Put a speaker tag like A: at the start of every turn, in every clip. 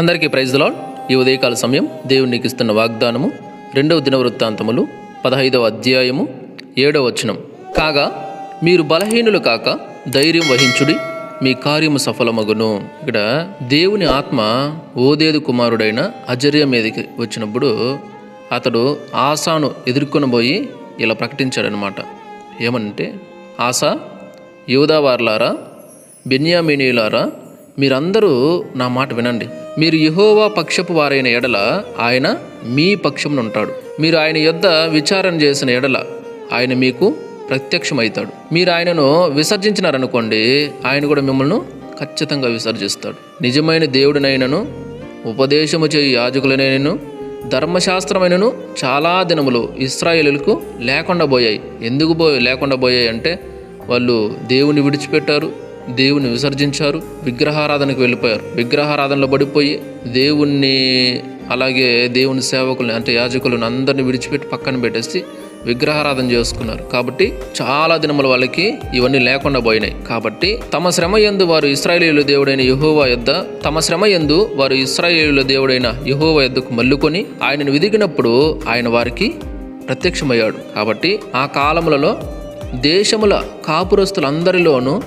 A: అందరికీ praise lord ఈ ఉదయకాల సమయం దేవునికి ఇస్తున్న వాగ్దానము రెండవ దినవృత్తాంతములు పదహైదవ అధ్యాయము ఏడవ వచనం. కాగా మీరు బలహీనులు కాక ధైర్యం వహించుడి మీ కార్యము సఫలమగును. ఇక్కడ దేవుని ఆత్మ ఓదేదు కుమారుడైన అజర్య మీదకి వచ్చినప్పుడు అతడు ఆశాను ఎదుర్కొనబోయి ఇలా ప్రకటించాడనమాట ఏమంటే ఆశ యూదావార్లారా బెన్యామినీలారా మీరందరూ నా మాట వినండి. మీరు యహోవా పక్షపు వారైన ఎడల ఆయన మీ పక్షమునుంటాడు. మీరు ఆయన యొద్ద విచారణ చేసిన ఎడల ఆయన మీకు ప్రత్యక్షమవుతాడు మీరు ఆయనను విసర్జించినారనుకోండి ఆయన కూడా మిమ్మల్ని ఖచ్చితంగా విసర్జిస్తాడు. నిజమైన దేవుడినైనను ఉపదేశము చేయి యాజకులనైనను ధర్మశాస్త్రమైనను చాలా దినములు ఇస్రాయేలులకు లేకుండా పోయాయి. ఎందుకు పోయి లేకుండా పోయాయి అంటే వాళ్ళు దేవుని విడిచిపెట్టారు దేవుని విసర్జించారు విగ్రహారాధనకు వెళ్ళిపోయారు. విగ్రహారాధనలో పడిపోయి దేవుణ్ణి అలాగే దేవుని సేవకుల్ని అంటే యాజకులను అందరిని విడిచిపెట్టి పక్కన పెట్టేసి విగ్రహారాధన చేసుకున్నారు. కాబట్టి చాలా దినముల వాళ్ళకి ఇవన్నీ లేకుండా పోయినాయి. కాబట్టి తమ శ్రమ యందు వారు ఇస్రాయేలీల దేవుడైన యహోవా యొద్ద తమ శ్రమ యందు వారు ఇస్రాయేలీల దేవుడైన యహోవా యొద్దకు మల్లుకొని ఆయనను విదిగినప్పుడు ఆయన వారికి ప్రత్యక్షమయ్యాడు. కాబట్టి ఆ కాలములలో దేశముల కాపురస్తులందరిలోనూ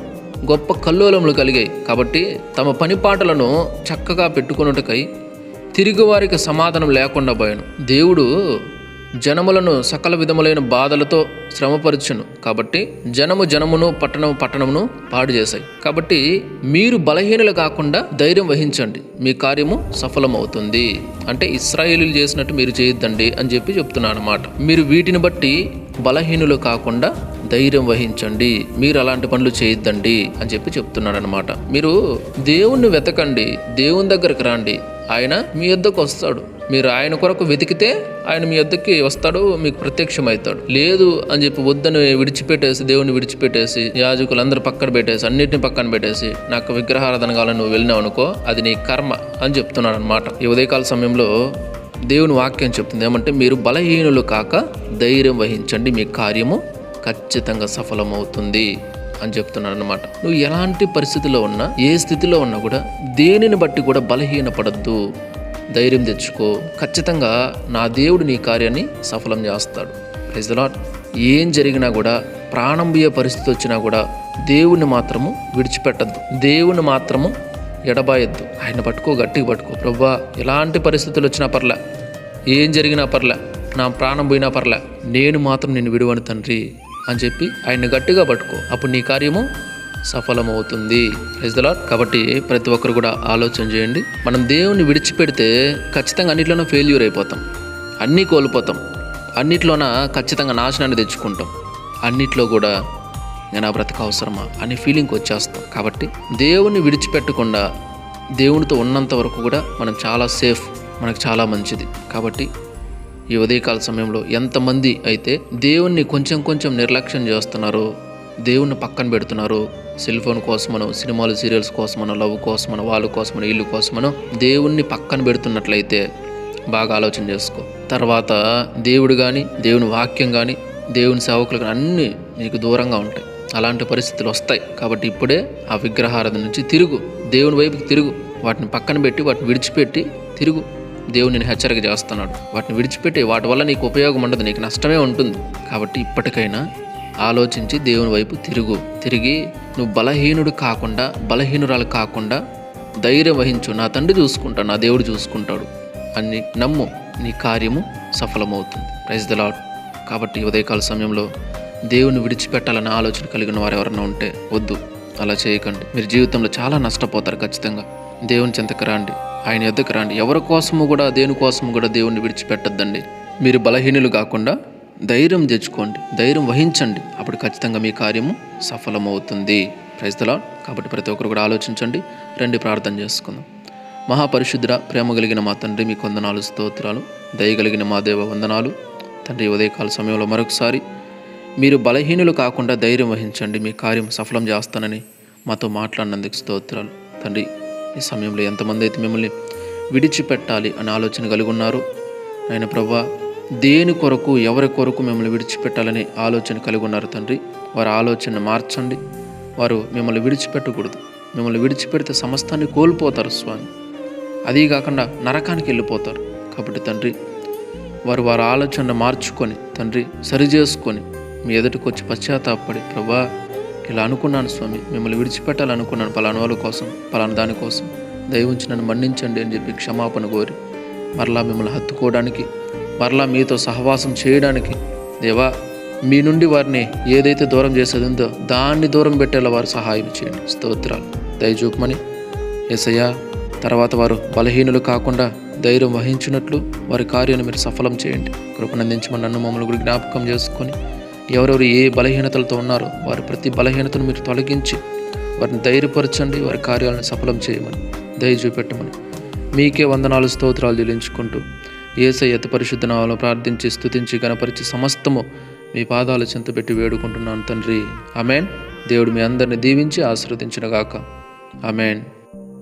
A: గొప్ప కల్లోలములు కలిగాయి. కాబట్టి తమ పనిపాటలను చక్కగా పెట్టుకున్నట్టుకై తిరిగివారికి సమాధానం లేకుండా పోయాను. దేవుడు జనములను సకల విధములైన బాధలతో శ్రమపరచును. కాబట్టి జనము జనమును పట్టణము పట్టణమును పాడు చేశాయి. కాబట్టి మీరు బలహీనులు కాకుండా ధైర్యం వహించండి. మీ కార్యము సఫలమవుతుంది. అంటే ఇస్రాయేలీలు చేసినట్టు మీరు చేయొద్దండి అని చెప్పి చెప్తున్నాను అనమాట మీరు వీటిని బట్టి బలహీనులు కాకుండా ధైర్యం వహించండి. మీరు అలాంటి పనులు చేయొద్దండి అని చెప్పి చెప్తున్నాడనమాట మీరు దేవుణ్ణి వెతకండి. దేవుని దగ్గరకు రండి. ఆయన మీ యొద్దకు వస్తాడు. మీరు ఆయన కొరకు వెతికితే ఆయన మీ యొద్దకి వస్తాడు మీకు ప్రత్యక్షమవుతాడు. లేదు అని చెప్పి వద్దని విడిచిపెట్టేసి దేవుని విడిచిపెట్టేసి యాజకులందరూ పక్కన పెట్టేసి అన్నిటిని పక్కన పెట్టేసి నాకు విగ్రహారాధన కావాలని నువ్వు వెళ్ళినావు అనుకో అది నీ కర్మ అని చెప్తున్నాడు అనమాట ఈ ఉదయకాల సమయంలో దేవుని వాక్యం చెప్తుంది. ఏమంటే మీరు బలహీనులు కాక ధైర్యం వహించండి. మీ కార్యము ఖచ్చితంగా సఫలమవుతుంది అని చెప్తున్నాడు అనమాట నువ్వు ఎలాంటి పరిస్థితిలో ఉన్నా ఏ స్థితిలో ఉన్నా కూడా దేనిని బట్టి కూడా బలహీనపడద్దు. ధైర్యం తెచ్చుకో. ఖచ్చితంగా నా దేవుడు నీ కార్యాన్ని సఫలం చేస్తాడు. ప్రైజ్ లాట్ ఏం జరిగినా కూడా ప్రాణం పరిస్థితి వచ్చినా కూడా దేవుణ్ణి మాత్రము విడిచిపెట్టద్దు. దేవుని మాత్రము ఎడబాయొద్దు. ఆయన పట్టుకో గట్టిగా పట్టుకో. ప్రభా ఎలాంటి పరిస్థితులు వచ్చినా పర్లే. ఏం జరిగినా పర్లే. నా ప్రాణం పోయినా పర్లే. నేను మాత్రం నిన్ను విడువను తండ్రి. అని చెప్పి ఆయన్ని గట్టిగా పట్టుకో. అప్పుడు నీ కార్యము సఫలమవుతుంది. ఇజ్దలార్ కాబట్టి ప్రతి ఒక్కరు కూడా ఆలోచన చేయండి. మనం దేవుని విడిచిపెడితే ఖచ్చితంగా అన్నిట్లోనూ ఫెయిల్యూర్ అయిపోతాం. అన్నీ కోల్పోతాం. అన్నిట్లోన ఖచ్చితంగా నాశనాన్ని తెచ్చుకుంటాం. అన్నిట్లో కూడా నేను ఆ బ్రతక అవసరమా అనే ఫీలింగ్ వచ్చేస్తాం. కాబట్టి దేవుని విడిచిపెట్టకుండా దేవునితో ఉన్నంత వరకు కూడా మనం చాలా సేఫ్ మనకు చాలా మంచిది. కాబట్టి ఈ ఉదయకాల సమయంలో ఎంతమంది అయితే దేవుణ్ణి కొంచెం కొంచెం నిర్లక్ష్యం చేస్తున్నారో దేవుణ్ణి పక్కన పెడుతున్నారు సెల్ ఫోన్ కోసమనో సినిమాలు సీరియల్స్ కోసమనో లవ్ కోసమనో వాళ్ళ కోసమనో ఇల్లు కోసమనో దేవుణ్ణి పక్కన పెడుతున్నట్లయితే బాగా ఆలోచన చేసుకో. తర్వాత దేవుడు కానీ దేవుని వాక్యం కానీ దేవుని సేవకులు కానీ అన్నీ నీకు దూరంగా ఉంటాయి. అలాంటి పరిస్థితులు వస్తాయి. కాబట్టి ఇప్పుడే ఆ విగ్రహారాధన నుంచి తిరుగు. దేవుని వైపుకి తిరుగు. వాటిని పక్కన పెట్టి వాటిని విడిచిపెట్టి తిరుగు. దేవుడు నేను హెచ్చరిక చేస్తున్నాడు. వాటిని విడిచిపెట్టి వాటి వల్ల నీకు ఉపయోగం ఉండదు నీకు నష్టమే ఉంటుంది. కాబట్టి ఇప్పటికైనా ఆలోచించి దేవుని వైపు తిరుగు. తిరిగి నువ్వు బలహీనుడు కాకుండా బలహీనురాలు కాకుండా ధైర్యం వహించు. నా తండ్రి చూసుకుంటాడు నా దేవుడు చూసుకుంటాడు. అని నమ్ము నీ కార్యము సఫలమవుతుంది. ప్రైజ్ ద లాడ్ కాబట్టి ఉదయకాల సమయంలో దేవుని విడిచిపెట్టాలనే ఆలోచన కలిగిన వారు ఎవరైనా ఉంటే వద్దు. అలా చేయకండి. మీరు జీవితంలో చాలా నష్టపోతారు ఖచ్చితంగా. దేవుని చెంతకు రండి. ఆయన ఎద్దకు రండి. ఎవరి కోసము కూడా దేనికోసము కూడా దేవుణ్ణి విడిచిపెట్టద్దండి. మీరు బలహీనులు కాకుండా ధైర్యం తెచ్చుకోండి. ధైర్యం వహించండి. అప్పుడు ఖచ్చితంగా మీ కార్యము సఫలమవుతుంది. ప్రైస్తలా కాబట్టి ప్రతి ఒక్కరు కూడా ఆలోచించండి. రండి ప్రార్థన చేసుకుందాం. మహాపరిశుద్ధ ప్రేమ కలిగిన మా తండ్రి మీ కొందనాలు స్తోత్రాలు. దయగలిగిన మా దేవ వందనాలు. తండ్రి ఉదయకాల సమయంలో మరొకసారి మీరు బలహీనులు కాకుండా ధైర్యం వహించండి. మీ కార్యం సఫలం చేస్తానని మాతో మాట్లాడినందుకు స్తోత్రాలు. తండ్రి ఈ సమయంలో ఎంతమంది అయితే మిమ్మల్ని విడిచిపెట్టాలి అనే ఆలోచన కలిగి ఉన్నారు ఆయన ప్రభా దేని కొరకు ఎవరి కొరకు మిమ్మల్ని విడిచిపెట్టాలని ఆలోచన కలిగి ఉన్నారు తండ్రి. వారి ఆలోచన మార్చండి. వారు మిమ్మల్ని విడిచిపెట్టకూడదు. మిమ్మల్ని విడిచిపెడితే సమస్తాన్ని కోల్పోతారు స్వామి. అదీ కాకుండా నరకానికి వెళ్ళిపోతారు. కాబట్టి తండ్రి వారు వారి ఆలోచన మార్చుకొని తండ్రి సరిచేసుకొని మీ ఎదుటికొచ్చి పశ్చాత్తాపడి ప్రభా ఇలా అనుకున్నాను స్వామి. మిమ్మల్ని విడిచిపెట్టాలనుకున్నాను పలానా వాళ్ళ కోసం పలానా దానికోసం దయవుంచి నన్ను మన్నించండి అని చెప్పి క్షమాపణ కోరి మరలా మిమ్మల్ని హత్తుకోవడానికి మరలా మీతో సహవాసం చేయడానికి దేవా మీ నుండి వారిని ఏదైతే దూరం చేసేది ఉందో దాన్ని దూరం పెట్టేలా వారు సహాయం చేయండి. స్తోత్రాలు. దయచూపమని ఎసయ్యా తర్వాత వారు బలహీనులు కాకుండా ధైర్యం వహించినట్లు వారి కార్యాన్ని మీరు సఫలం చేయండి. కృపనందించమని నన్ను మమ్మల్ని జ్ఞాపకం చేసుకొని ఎవరెవరు ఏ బలహీనతలతో ఉన్నారో వారి ప్రతి బలహీనతను మీరు తొలగించి వారిని ధైర్యపరచండి వారి కార్యాలను సఫలం చేయమని దయ చూపెట్టమని. మీకే వందనాలు స్తోత్రాలు చెల్లించుకుంటూ ఏసై అతి పరిశుద్ధ ప్రార్థించి స్థుతించి గణపరిచి సమస్తము మీ పాదాలు చింతపెట్టి వేడుకుంటున్నాను తండ్రి. అమెన్ దేవుడు మీ అందరిని దీవించి ఆశీర్వదించినగాక. అమెన్